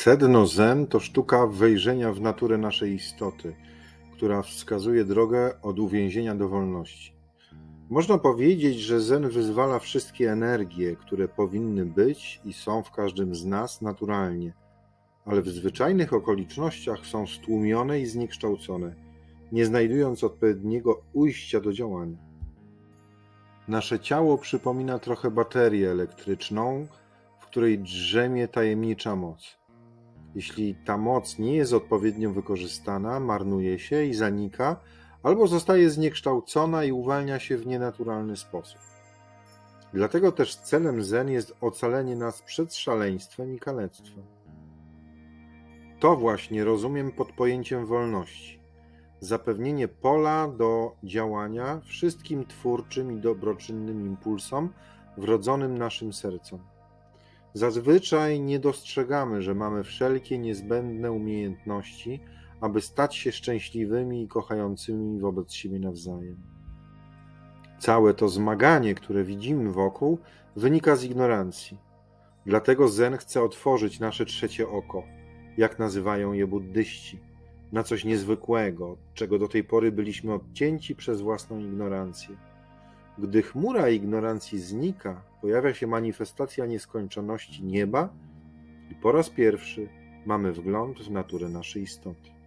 Sedno Zen to sztuka wejrzenia w naturę naszej istoty, która wskazuje drogę od uwięzienia do wolności. Można powiedzieć, że Zen wyzwala wszystkie energie, które powinny być i są w każdym z nas naturalnie, ale w zwyczajnych okolicznościach są stłumione i zniekształcone, nie znajdując odpowiedniego ujścia do działania. Nasze ciało przypomina trochę baterię elektryczną, w której drzemie tajemnicza moc. Jeśli ta moc nie jest odpowiednio wykorzystana, marnuje się i zanika, albo zostaje zniekształcona i uwalnia się w nienaturalny sposób. Dlatego też celem Zen jest ocalenie nas przed szaleństwem i kalectwem. To właśnie rozumiem pod pojęciem wolności. Zapewnienie pola do działania wszystkim twórczym i dobroczynnym impulsom wrodzonym naszym sercom. Zazwyczaj nie dostrzegamy, że mamy wszelkie niezbędne umiejętności, aby stać się szczęśliwymi i kochającymi wobec siebie nawzajem. Całe to zmaganie, które widzimy wokół, wynika z ignorancji. Dlatego Zen chce otworzyć nasze trzecie oko, jak nazywają je buddyści, na coś niezwykłego, czego do tej pory byliśmy odcięci przez własną ignorancję. Gdy chmura ignorancji znika, pojawia się manifestacja nieskończoności nieba i po raz pierwszy mamy wgląd w naturę naszej istoty.